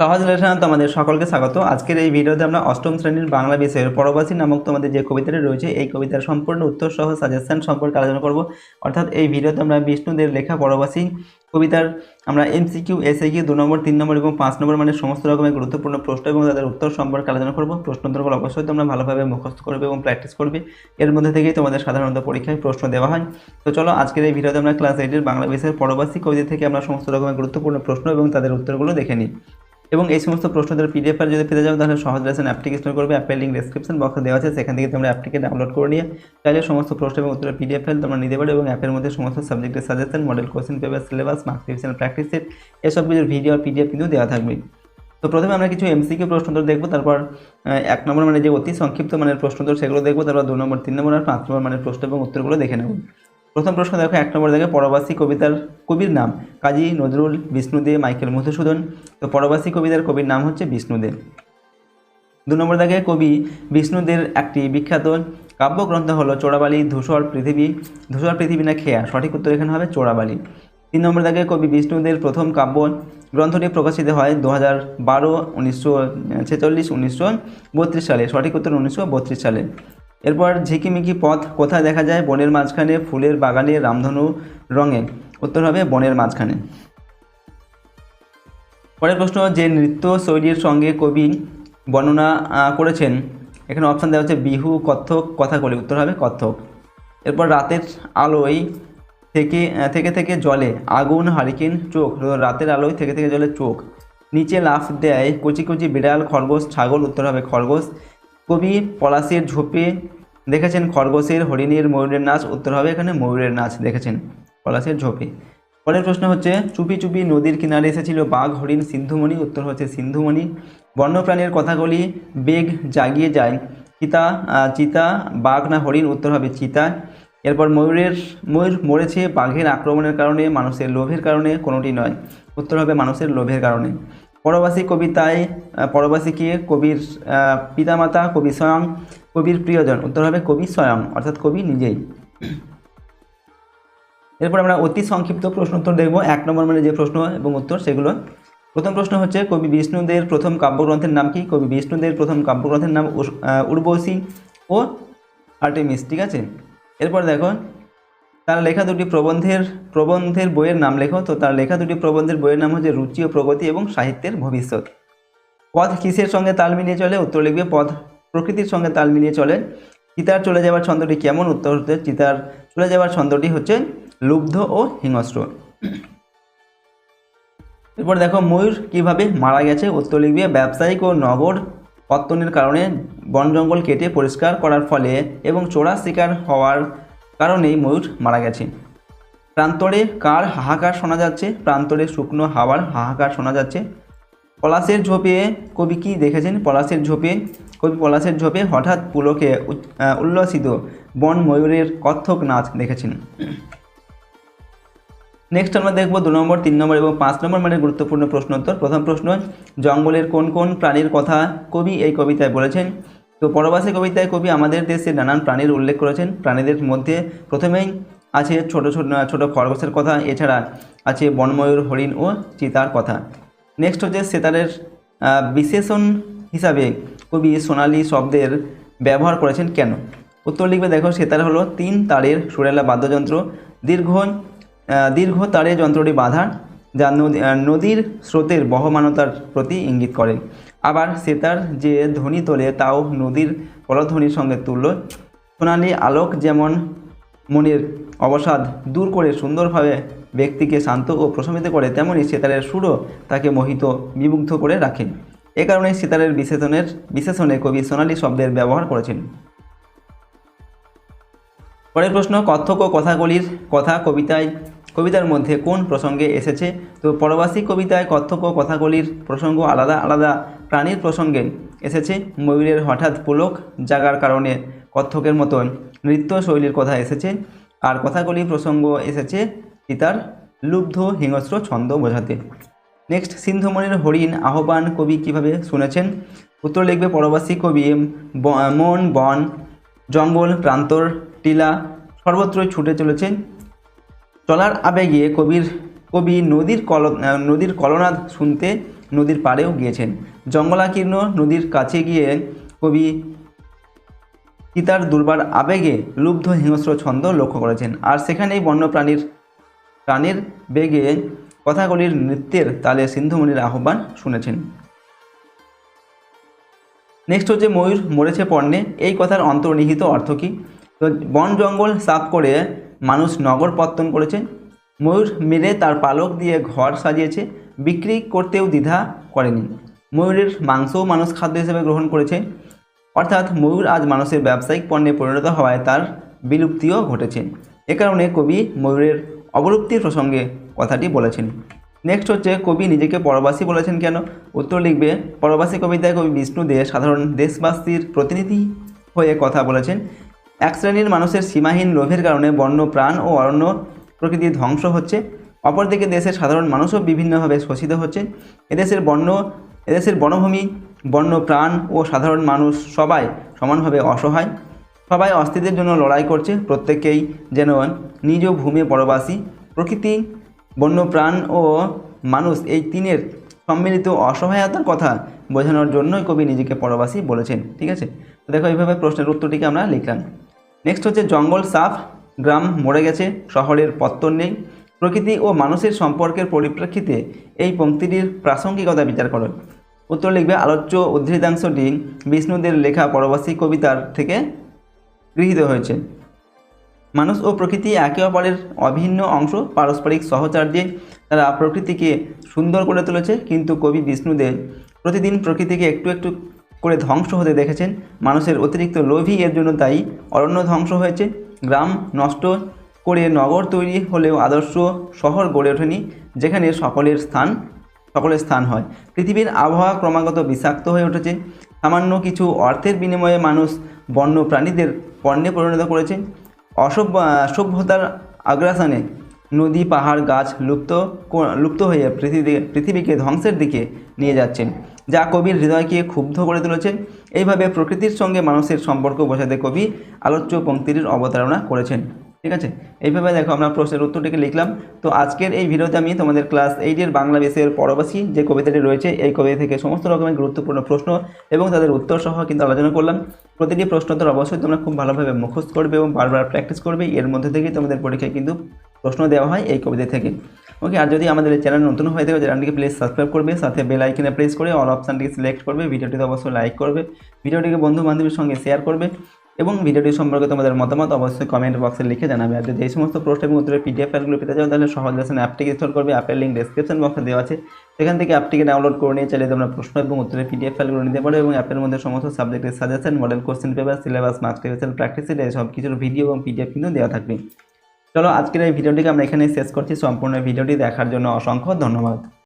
সহজ লেখা তোমাদের সকলকে স্বাগত। আজকের এই ভিডিওতে আমরা অষ্টম শ্রেণির বাংলা বিষয়ের পরবাসী নামক তোমাদের যে কবিতাটি রয়েছে, এই কবিতার সম্পূর্ণ উত্তর সহ সাজেশন সম্পর্কে আলোচনা করব। অর্থাৎ এই ভিডিওতে আমরা বিষ্ণুদের লেখা পরবাসী কবিতার আমরা এমসিকিউ এসএকিউ দু নম্বর, তিন নম্বর এবং পাঁচ নম্বর মানে সমস্ত রকমের গুরুত্বপূর্ণ প্রশ্ন এবং তাদের উত্তর সম্পর্কে আলোচনা করব। প্রশ্নোত্তরগুলো অবশ্যই তোমরা ভালোভাবে মুখস্থ করবে এবং প্র্যাকটিস করবে। এর মধ্যে থেকেই তোমাদের সাধারণত পরীক্ষায় প্রশ্ন দেওয়া হয়। তো চলো আজকের এই ভিডিওতে আমরা ক্লাস এইটের বাংলা বিষয়ের পরবাসী কবিতা থেকে আমরা সমস্ত রকমের গুরুত্বপূর্ণ প্রশ্ন এবং তাদের উত্তরগুলো দেখে নিই। এবং এই সমস্ত প্রশ্ন প্রশ্নদের পিডিএফ ফাইল যদি পেতে যাও তাহলে সহজ লেসন ইনস্টল করবে। অ্যাপের লিঙ্ক ডেসক্রিপশন বক্সে দেওয়া আছে, সেখান থেকে তোমরা অ্যাপটিকে ডাউনলোড করে নিয়ে চাইলে সমস্ত প্রশ্ন এবং উত্তরের পিডিএফ ফাইল তোমরা নিতে পারো এবং অ্যাপের মধ্যে সমস্ত সাবজেক্টের suggestion model question paper syllabus marks revision practice set এসব কিছুর ভিডিও আর পিডিএফ কিন্তু দেওয়া থাকবে। তো প্রথমে আমরা কিছু এমসিকিউ প্রশ্নোত্তর দেখব, তারপর এক নম্বর মানে যে অতি সংক্ষিপ্ত মানের প্রশ্নোত্তর সেগুলো দেখব, তারপর দু নম্বর, তিন নম্বর আর পাঁচ নম্বর মানের প্রশ্ন এবং উত্তরগুলো দেখে নেব। প্রথম প্রশ্ন দেখো, এক নম্বর দেখে, পরবাসী কবিতার কবির নাম কাজী নজরুল বিষ্ণুদে মাইকেল মধুসূদন। তো পরবাসী কবিতার কবির নাম হচ্ছে বিষ্ণুদে। দু নম্বর দাগে কবি বিষ্ণুদের একটি বিখ্যাত কাব্যগ্রন্থ হলো চোরাবালি, ধূসর পৃথিবী। ধূসর পৃথিবী না খেয়া, সঠিক উত্তর এখানে হবে চোরাবালি। তিন নম্বর দাগে কবি বিষ্ণুদের প্রথম কাব্য গ্রন্থটি প্রকাশিত হয় দু হাজার বারো, উনিশশো ছেচল্লিশ, উনিশশো বত্রিশ সালে। সঠিক উত্তর উনিশশো বত্রিশ সালে। এরপর ঝিকিমিকি পথ কোথায় দেখা যায়? বনের মাঝখানে, ফুলের বাগানে, রামধনু রঙে। উত্তর হবে বনের মাঝখানে। পরের প্রশ্ন, যে নৃত্য শৈলীর সঙ্গে কবি বর্ণনা করেছেন, এখানে অপশান দেওয়া হচ্ছে বিহু কত্থক কথাকলি। উত্তর হবে কত্থক এরপর রাতের আলোয় থেকে থেকে থেকে জলে আগুন, হারিকেন, চোখ। রাতের আলোয় থেকে থেকে জলে চোখ। নিচে লাফ দেয় কচি কচি বিড়াল, খরগোশ, ছাগল। উত্তর হবে খরগোশ। কবি পলাশের ঝোপে, দেখেছেন খরগোশের, হরিণের, ময়ূরের নাচ, উত্তর হবে এখানে ময়ূরের নাচ, দেখেছেন পলাশের ঝোপে। পরের প্রশ্ন হচ্ছে, চুপি চুপি নদীর কিনারে এসেছিল বাঘ, হরিণ, সিন্ধুমণি, উত্তর হচ্ছে সিন্ধুমণি। বন্যপ্রাণীর কথাগুলি বেগ জাগিয়ে যায়, চিতা চিতা, বাঘ না হরিণ, উত্তর হবে চিতা। এরপর ময়ূরের, ময়ূর মরেছে বাঘের আক্রমণের কারণে, মানুষের লোভের কারণে, কোনোটি নয়, উত্তর হবে মানুষের লোভের কারণে। পরবাসী কবিতায় আহ, পরবাসীকে কবির পিতামাতা কবি স্বয়ং কবির প্রিয়জন। উত্তর হবে কবি স্বয়ং অর্থাৎ কবি নিজেই। এরপর আমরা অতি সংক্ষিপ্ত প্রশ্ন উত্তর দেখব। এক নম্বর মানে যে প্রশ্ন এবং উত্তর সেগুলো। প্রথম প্রশ্ন হচ্ছে কবি বিষ্ণুদের প্রথম কাব্যগ্রন্থের নাম কি? কবি বিষ্ণুদের প্রথম কাব্যগ্রন্থের নাম উর্বশী ও আর্টেমিস ঠিক আছে? এরপর দেখো তার লেখা দুটি প্রবন্ধের প্রবন্ধের বইয়ের নাম লেখো। তো তার লেখা দুটি প্রবন্ধের বইয়ের নাম হচ্ছে রুচি ও প্রগতি এবং সাহিত্যের ভবিষ্যৎ। পথ কিসের সঙ্গে তাল মিলিয়ে চলে? উত্তর লিখবে পথ। প্রকৃতির সঙ্গে তাল মিলিয়ে চলে। চিতার চলে যাওয়ার ছন্দটি কেমন? উত্তর হচ্ছে চিতার চলে যাওয়ার ছন্দটি হচ্ছে লুব্ধ ও হিংস্র। এরপর দেখো, ময়ূর কীভাবে মারা গেছে? উত্তর লিখবে, ব্যবসায়িক ও নগর পত্তনের কারণে বন জঙ্গল কেটে পরিষ্কার করার ফলে এবং চোরা শিকার হওয়ার কারণেই ময়ূর মারা গেছে। প্রান্তরে কার হাহাকার শোনা যাচ্ছে? প্রান্তরে শুকনো হাওয়ার হাহাকার শোনা যাচ্ছে। পলাশের ঝোপে কবি কি দেখেছেন? পলাশের ঝোপে, কবি পলাশের ঝোপে হঠাৎ পুলকে উল্লসিত বন ময়ূরের কত্থক নাচ দেখেছেন। নেক্সট আমরা দেখব দু নম্বর, তিন নম্বর এবং পাঁচ নম্বর মানে গুরুত্বপূর্ণ প্রশ্ন উত্তর। প্রথম প্রশ্ন, জঙ্গলের কোন কোন প্রাণীর কথা কবি এই কবিতায় বলেছেন? তো পরবাসী কবিতায় কবি আমাদের দেশে নানান প্রাণীর উল্লেখ করেছেন। প্রাণীদের মধ্যে প্রথমেই আছে ছোট ছোট ছোট খরগোশের কথা, এছাড়া আছে বনময়ূর, হরিণ ও চিতার কথা। নেক্সট হচ্ছে সেতারের বিশেষণ হিসাবে কবি সোনালী শব্দের ব্যবহার করেছেন কেন? উত্তর লিখবে, দেখো, সেতার হলো তিন তারের সুরেলা বাদ্যযন্ত্র। দীর্ঘ দীর্ঘ তারে যন্ত্রটি বাঁধা, যা নদী- নদীর স্রোতের বহমানতার প্রতি ইঙ্গিত করে। আবার সেতার যে ধ্বনি তোলে তাও নদীর কলধ্বনির সঙ্গে তুল্য সোনালি আলোক যেমন মনের অবসাদ দূর করে সুন্দরভাবে ব্যক্তিকে শান্ত ও প্রশমিত করে, তেমনি সেতারের সুরও তাকে মোহিত, বিমুগ্ধ করে রাখে। এ কারণে সেতারের বিশেষণের, বিশেষণে কবি সোনালী শব্দের ব্যবহার করেছেন। পরের প্রশ্ন কত্থক ও কথাগুলির কথা কবিতায়, কবিতার মধ্যে কোন প্রসঙ্গে এসেছে? তো পরবাসী কবিতায় কত্থক ও কথাগুলির প্রসঙ্গ আলাদা আলাদা প্রাণীর প্রসঙ্গে এসেছে ময়ূরের হঠাৎ পুলক জাগার কারণে। কত্থকের মতন নৃত্য শৈলীর কথা এসেছে। আর কথাগুলি প্রসঙ্গ এসেছে পিতার লুব্ধ হিংস্র ছন্দ বোঝাতে। নেক্সট, সিন্ধুমণির হরিণ আহ্বান কবি কীভাবে শুনেছেন? উত্তর লিখবে পরবাসী কবি মন বন, জঙ্গল প্রান্তর টিলা সর্বত্রই ছুটে চলেছেন চলার আবেগে কবির কবি নদীর কল নদীর কলনাদ শুনতে নদীর পাড়েও গিয়েছেন। জঙ্গলাকীর্ণ নদীর কাছে গিয়ে কবি সীতার দুর্বার আবেগে লুব্ধ হিংস্র ছন্দ লক্ষ্য করেছেন। আর সেখানেই বন্যপ্রাণীর প্রাণীর বেগে কথাগুলির নৃত্যের তালে সিন্ধুমণির আহ্বান শুনেছেন। নেক্সট হচ্ছে ময়ূর মরেছে পণ্যে এই কথার অন্তর্নিহিত অর্থ কী? তো বন জঙ্গল সাফ করে মানুষ নগর পত্তন করেছে। ময়ূর মেরে তার পালক দিয়ে ঘর সাজিয়েছে। বিক্রি করতেও দ্বিধা করেনি। ময়ূরের মাংসও মানুষ খাদ্য হিসেবে গ্রহণ করেছে। অর্থাৎ ময়ূর আজ মানুষের ব্যবসায়িক পণ্যে পরিণত হওয়ায় তার বিলুপ্তিও ঘটেছে। এ কারণে কবি ময়ূরের অবলুপ্তির প্রসঙ্গে কথাটি বলেছেন। নেক্সট হচ্ছে, কবি নিজেকে পরবাসী বলেছেন কেন? উত্তর লিখবে, পরবাসী কবিতায় কবি বিষ্ণু দে, সাধারণ দেশবাসীর প্রতিনিধি হয়ে কথা বলেছেন। এক শ্রেণির মানুষের সীমাহীন লোভের কারণে বন্য প্রাণ ও অরণ্য প্রকৃতি ধ্বংস হচ্ছে। অপরদিকে দেশের সাধারণ মানুষও বিভিন্নভাবে শোষিত হচ্ছে। এদেশের বন্য এদেশের বনভূমি বন্য প্রাণ ও সাধারণ মানুষ সবাই সমানভাবে অসহায়। সবাই অস্তিত্বের জন্য লড়াই করছে প্রত্যেকেই যেন নিজ ভূমি পরবাসী প্রকৃতি, বন্যপ্রাণ ও মানুষ এই তিনের সম্মিলিত অসহায়তার কথা বোঝানোর জন্যই কবি নিজেকে পরবাসী বলেছেন, ঠিক আছে? তো দেখো এইভাবে প্রশ্নের উত্তরটিকে আমরা লিখলাম। নেক্সট হচ্ছে, জঙ্গল সাফ, গ্রাম মরে গেছে, শহরের পত্তন নেই। প্রকৃতি ও মানুষের সম্পর্কের পরিপ্রেক্ষিতে এই পংক্তিটির প্রাসঙ্গিকতা বিচার করো। উত্তর লিখবে আলোচ্য উদ্ধৃতাংশটি বিষ্ণুদের লেখা পরবাসী কবিতার থেকে গৃহীত হয়েছে। মানুষ ও প্রকৃতি একে অপরের অভিন্ন অংশ, পারস্পরিক সহচার্যে তারা প্রকৃতিকে সুন্দর করে তুলেছে, কিন্তু কবি বিষ্ণুদের প্রতিদিন প্রকৃতিকে একটু একটু করে ধ্বংস হতে দেখেছেন। মানুষের অতিরিক্ত লোভী এর জন্য তাই অরণ্য ধ্বংস হয়েছে। গ্রাম নষ্ট করে নগর তৈরি হলেও আদর্শ শহর গড়ে ওঠেনি, যেখানে সকলের স্থান সকলের স্থান হয়। পৃথিবীর আবহাওয়া ক্রমাগত বিষাক্ত হয়ে উঠেছে। সামান্য কিছু অর্থের বিনিময়ে মানুষ বন্য প্রাণীদের পণ্যে পরিণত করেছে। অসভ্য সভ্যতার আগ্রাসনে নদী, পাহাড়, গাছ লুপ্ত লুপ্ত হয়ে পৃথিবী, পৃথিবীকে ধ্বংসের দিকে নিয়ে যাচ্ছেন, যা কবির হৃদয়কে ক্ষুব্ধ করে তুলেছে। এইভাবে প্রকৃতির সঙ্গে মানুষের সম্পর্ক বোঝাতে কবি আলোচ্য পংক্তির অবতারণা করেছেন। ঠিক আছে? এইভাবে দেখো আমরা প্রশ্নের উত্তরটিকে লিখলাম। তো আজকের এই ভিডিওতে আমি তোমাদের ক্লাস এইটের বাংলা বিষয়ের পরবাসী যে কবিতাটি রয়েছে, এই কবিতা থেকে সমস্ত রকমের গুরুত্বপূর্ণ প্রশ্ন এবং তাদের উত্তর সহ কিন্তু আলোচনা করলাম। প্রতিটি প্রশ্ন তো অবশ্যই তোমরা খুব ভালোভাবে মুখস্থ করবে এবং বারবার প্র্যাকটিস করবে। এর মধ্যে থেকেই তোমাদের পরীক্ষায় কিন্তু প্রশ্ন দেওয়া হয় এই কবিতা থেকে। ওকে আর যদি আমাদের চ্যানেল নতুন হয়ে থাকে চ্যানেলটিকে প্লিজ সাবস্ক্রাইব করবে, সাথে বেল আইকনে প্রেস করে অল অপশানটিকে সিলেক্ট করবে, ভিডিওটিতে অবশ্যই লাইক করবে, ভিডিওটিকে বন্ধু বান্ধবের সঙ্গে শেয়ার করবে। এবং ভিডিওটি সম্পর্কে তোমাদের মতামত অবশ্যই কমেন্ট বক্সে লিখে জানাবে। আর যদি এই সমস্ত প্রশ্ন এবং উত্তরের পিডিএফ ফাইলগুলো পেতে চাও, তাহলে সহজ লেসন অ্যাপটিকে ইনস্টল করবে। অ্যাপের লিঙ্ক ডেসক্রিপশন বক্সে দেওয়া আছে। সেখান থেকে অ্যাপটিকে ডাউনলোড করে নিয়ে চাইলে তোমরা প্রশ্ন এবং উত্তরের পিডিএফ ফাইলগুলো নিতে পারো এবং অ্যাপের মধ্যে সমস্ত সাবজেক্টের suggestion model question paper syllabus marks table practice set সব কিছুর ভিডিও এবং পিডিএফ কিন্তু দেওয়া থাকবে। চলো আজকের এই ভিডিওটিকে আমরা এখানে শেষ করছি। সম্পূর্ণ ভিডিওটি দেখার জন্য অসংখ্য ধন্যবাদ।